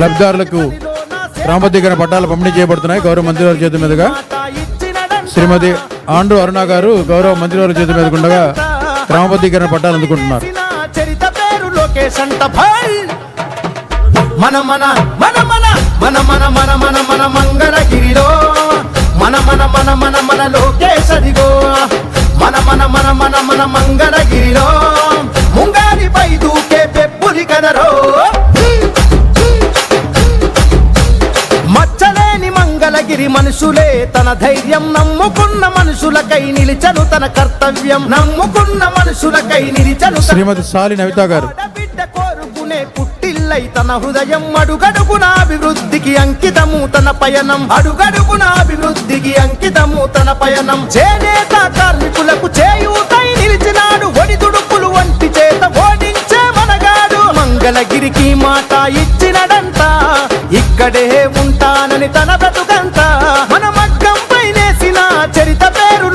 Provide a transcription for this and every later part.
లబ్ధారులకు క్రమబద్ధీకరణ పట్టాలు పంపిణీ చేయబడుతున్నాయి గౌరవ మంత్రి వారి చేతి మీదుగా శ్రీమతి ఆండ్రు అరుణ గారు గౌరవ మంత్రి వారి చేతి మీద ఉండగా క్రమబద్ధీకరణ పట్టాలు అందుకుంటున్నారు మన మన మన మన మన మన మన మన మన మంగళగిరిలో మన మన మన మన మన లోకేష్ మన మన మన మన మన మంగళగిరిలో ముంగారిపై దూకే పెప్పులి కదరో మనుషులే తన ధైర్యం. నమ్ముకున్న మనుషులకై నిలిచను తన కర్తవ్యం. నమ్ముకున్న మనుషులకై నిలిచను శ్రీమతి సాలి నవిత గారు. ఆడబిడ్డ కోరుకునే పుట్టిల్లై తన హృదయం. అడుగడుగున అభివృద్ధికి అంకితము తన పయనం. అడుగడుగున అభివృద్ధికి అంకితము తన పయనం. చేనేత కార్మికులకు చేయూతై నిలిచినాడు. ఒడిదుడుకులు వంటి చేత ఓడించే మనగాడు. మంగళగిరికి మాట ఇచ్చినడంట ఇక్కడే ఉంటానని తన బ్రతుకంత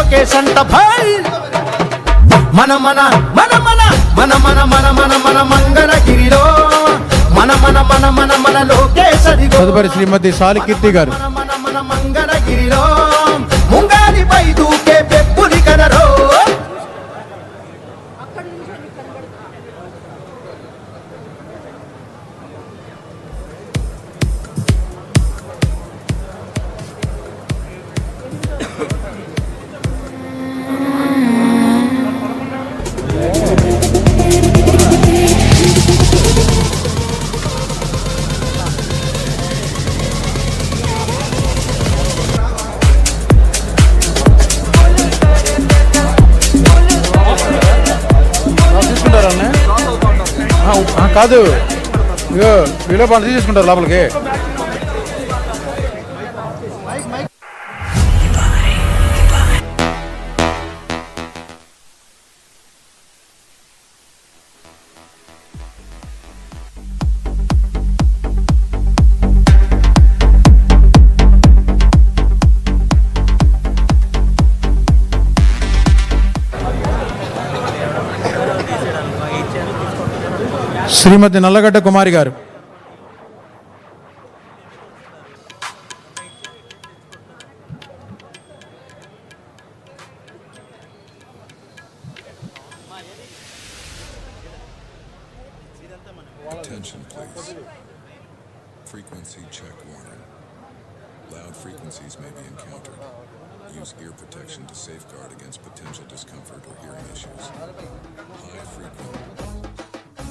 లోకేష్ అంట భై మన మన మన మన మన మన మన మన మన మంగళగిరిలో మన మన మన మన మన లోకేశదిగో తదుపరి శ్రీమతి సాలికీర్తి గారు కాదు. ఇగో వీలో పంట తీసుకుంటారు లోపలికి. శ్రీమతి నల్లగడ్డ కుమారి గారు Attention, please. Frequency check warning. Loud frequencies may be encountered. Use ear protection to safeguard against potential discomfort or hearing issues. High frequency.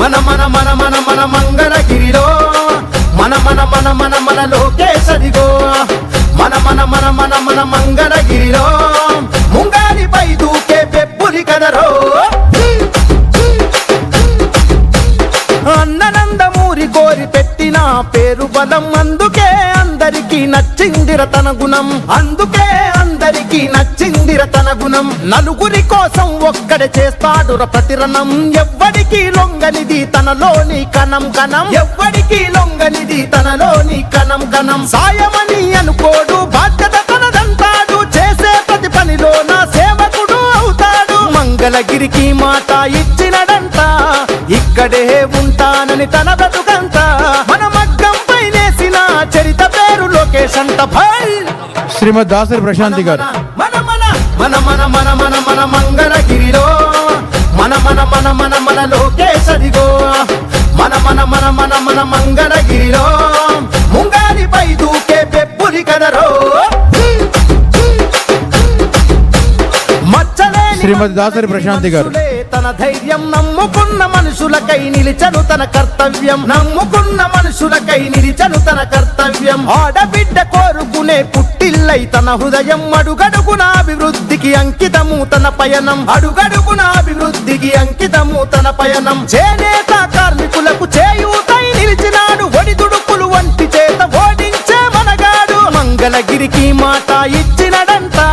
మన మన మన మన మన మంగళగిరిలో మన మన మన మన మన లోకేశరిగో మన మన మన మన మన మంగళగిరిలో ముంగారిపై దూకే పెప్పులి కదరో అన్ననందమూరి కోరి పెట్టిన పేరు బలం అందుకే అందరికీ నచ్చిందిర తన గుణం అందుకే అందరికీ నచ్చిందిర తన గుణం. నలుగురి కోసం ఒక్కడే చేస్తాడుర ప్రతిరణం. ఎవ్వడికి లొంగనిది తనలోని కణం కణం ఎవ్వడికి లొంగనిది తనలోని కణం కణం సాయమని అనుకోడు బాధ్యత తనదంటాడు చేసే ప్రతి పనిలో నా సేవకుడు అవుతాడు. మంగళగిరికి మాట ఇచ్చినడంట. ఇక్కడే ఉంటానని తన బ్రతుకంతా మన మగ్గం పైనేసిన చరిత పేరు లోకేష్ అంట. శ్రీమతి దాసరి ప్రశాంతి గారు. మన మన మన మన మన మన మన మంగళగిరిలో మన మన మన మన మన లోకేశదిగో మన మన మన మన మన మంగళగిరిలో ముంగారిపై దూకే పెప్పులి కదరో శ్రీమతి దాసరి ప్రశాంతి గారు. తన ధైర్యం నమ్ముకున్న మనుషులకై నిలిచను తన కర్తవ్యం. నమ్ముకున్న మనుషులకై నిలిచను తన కర్తవ్యం. ఆడబిడ్డ కోరుకునే పిల్లై తన హృదయం అడుగడుగున అభివృద్ధికి అంకితము. తన పయనం అడుగడుగున అభివృద్ధికి అంకితము. తన పయనం చేనేత కార్మికులకు చేయూతై నిలిచినాడు. ఒడిదుడుకులు వంటి చేత ఓడించే మనగాడు. మంగళగిరికి మాట ఇచ్చినడంతా